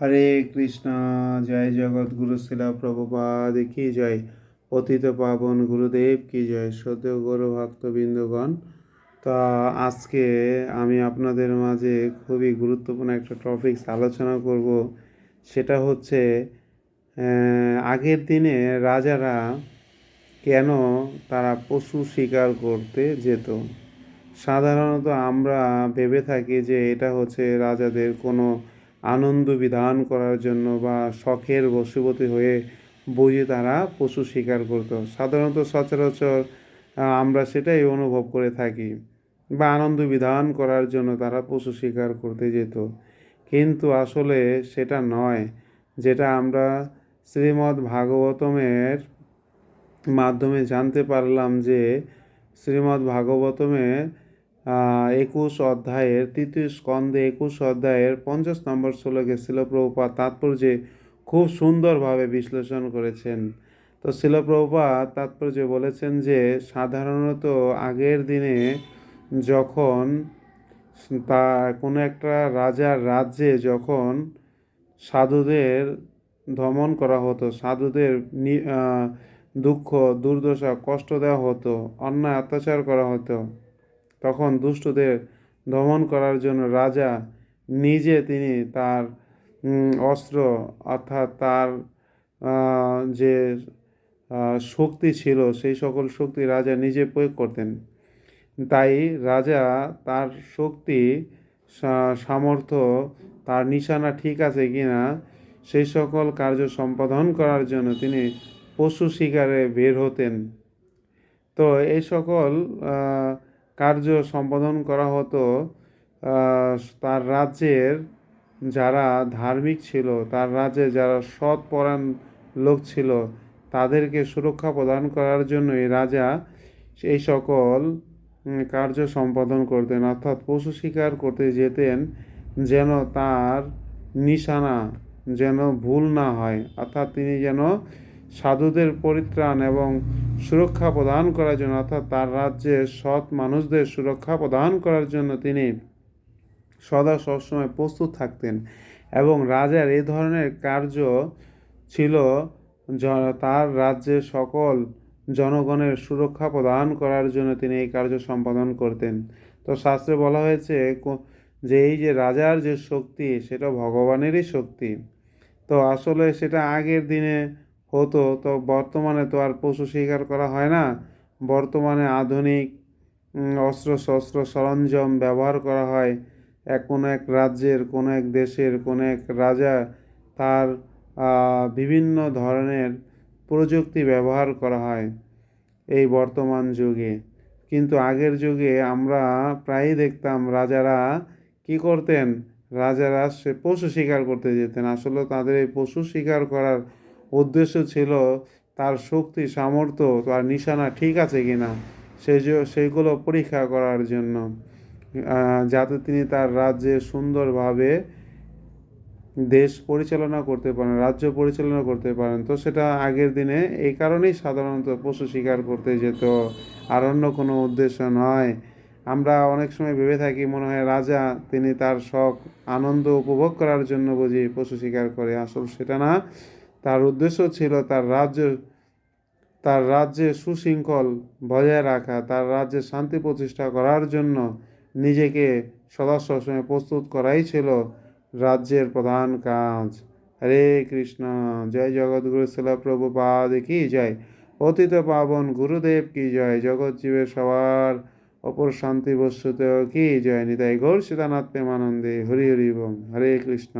হরে কৃষ্ণ, জয় জগৎগুরু শিলা প্রভুপাদ কি জয়? পতিত পাবন গুরুদেব কি জয়? সদ্য গৌর ভক্তবৃন্দগণ, তা আজকে আমি আপনাদের মাঝে খুবই গুরুত্বপূর্ণ একটা টপিকস আলোচনা করব। সেটা হচ্ছে আগের দিনে রাজারা কেন তারা পশু শিকার করতে যেত? সাধারণত আমরা ভেবে থাকি যে এটা হচ্ছে রাজাদের কোনো আনন্দ বিধান করার জন্য বা শখের বশীভূত হয়ে বুঝে তারা পশু শিকার করতো। সাধারণত সচরাচর আমরা সেটাই অনুভব করে থাকি বা আনন্দ বিধান করার জন্য তারা পশু শিকার করতে যেত। কিন্তু আসলে সেটা নয়। যেটা আমরা শ্রীমদ্ ভাগবতমের মাধ্যমে জানতে পারলাম যে, শ্রীমদ্ ভাগবতমে একুশ অধ্যায়ের তৃতীয় স্কন্ধে একুশ অধ্যায়ের পঞ্চাশ নম্বর শ্লোকে শিলপ্রভুপাত তাৎপর্যে খুব সুন্দরভাবে বিশ্লেষণ করেছেন। তো শিলপ্রভুপাত তাৎপর্যে বলেছেন যে, সাধারণত আগের দিনে যখন তা কোনো একটা রাজার রাজ্যে যখন সাধুদের দমন করা হতো, সাধুদের দুঃখ, দুর্দশা, কষ্ট দেওয়া হতো, অন্যায়, অত্যাচার করা হতো তখন দুষ্টদের দমন করার জন্য রাজা নিজে তিনি তার অস্ত্র অর্থাৎ তার যে শক্তি ছিল সেই সকল শক্তি রাজা নিজে প্রয়োগ করতেন। তাই রাজা তার শক্তি সামর্থ্য, তার নিশানা ঠিক আছে কি না সেই সকল কার্য সম্পাদন করার জন্য তিনি পশু শিকারে বের হতেন। তো এই সকল কার্য সম্পাদন করা হতো তার রাজ্যের যারা ধার্মিক ছিল, তার রাজ্যে যারা সৎপরায়ণ লোক ছিল, তাদেরকে সুরক্ষা প্রদান করার জন্যই রাজা এই সকল কার্য সম্পাদন করতেন। অর্থাৎ পশু শিকার করতে যেতেন যেন তার নিশানা যেন ভুল না হয়। অর্থাৎ তিনি যেন সাধুদের পরিত্রাণ এবং সুরক্ষা প্রদান করার জন্য, অর্থাৎ তার রাজ্যে সৎ মানুষদের সুরক্ষা প্রদান করার জন্য তিনি সদা সবসময় প্রস্তুত থাকতেন এবং রাজার এই ধরনের কার্য ছিল তার রাজ্যের সকল জনগণের সুরক্ষা প্রদান করার জন্য তিনি এই কার্য সম্পাদন করতেন। তো শাস্ত্রে বলা হয়েছে যে এই যে রাজার যে শক্তি, সেটা ভগবানেরই শক্তি। তো আসলে সেটা আগের দিনে হতো। তো বর্তমানে তো আর পশু শিকার করা হয় না। বর্তমানে আধুনিক অস্ত্র শস্ত্র সরঞ্জাম ব্যবহার করা হয়। এক কোনো এক রাজ্যের, কোনো এক দেশের, কোনো এক রাজা তার বিভিন্ন ধরনের প্রযুক্তি ব্যবহার করা হয় এই বর্তমান যুগে। কিন্তু আগের যুগে আমরা প্রায়ই দেখতাম রাজারা কি করতেন? রাজারা সে পশু শিকার করতে যেতেন। আসলে তাদের এই পশু শিকার করার উদ্দেশ্য ছিল তার শক্তি, সামর্থ্য, তার নিশানা ঠিক আছে কিনা সেই জ- সেইগুলো পরীক্ষা করার জন্য যাতে তিনি তার রাজ্যে সুন্দরভাবে দেশ পরিচালনা করতে পারেন, রাজ্য পরিচালনা করতে পারেন। তো সেটা আগের দিনে এই কারণেই সাধারণত পশু শিকার করতে যেত, আর অন্য কোনো উদ্দেশ্য নয়। আমরা অনেক সময় ভেবে থাকি, মনে হয় রাজা তিনি তার শখ, আনন্দ উপভোগ করার জন্য বুঝি পশু শিকার করে। আসল সেটা না। তার উদ্দেশ্য ছিল তার রাজ্য তার রাজ্যে সুশৃঙ্খল বজায় রাখা, তার রাজ্যে শান্তি প্রতিষ্ঠা করার জন্য নিজেকে সদা সবসময় প্রস্তুত করাই ছিল রাজ্যের প্রধান কাজ। হরে কৃষ্ণ। জয় জগৎগুরু শিলা প্রভুপাদ কি জয়। পতিত পাবন গুরুদেব কি জয়? জগৎ জীবের সবার অপর শান্তি বস্তুতে কি জয়? নিতাই গৌর সীতানাথ প্রেমানন্দে। হরি হরি বম হরে কৃষ্ণ।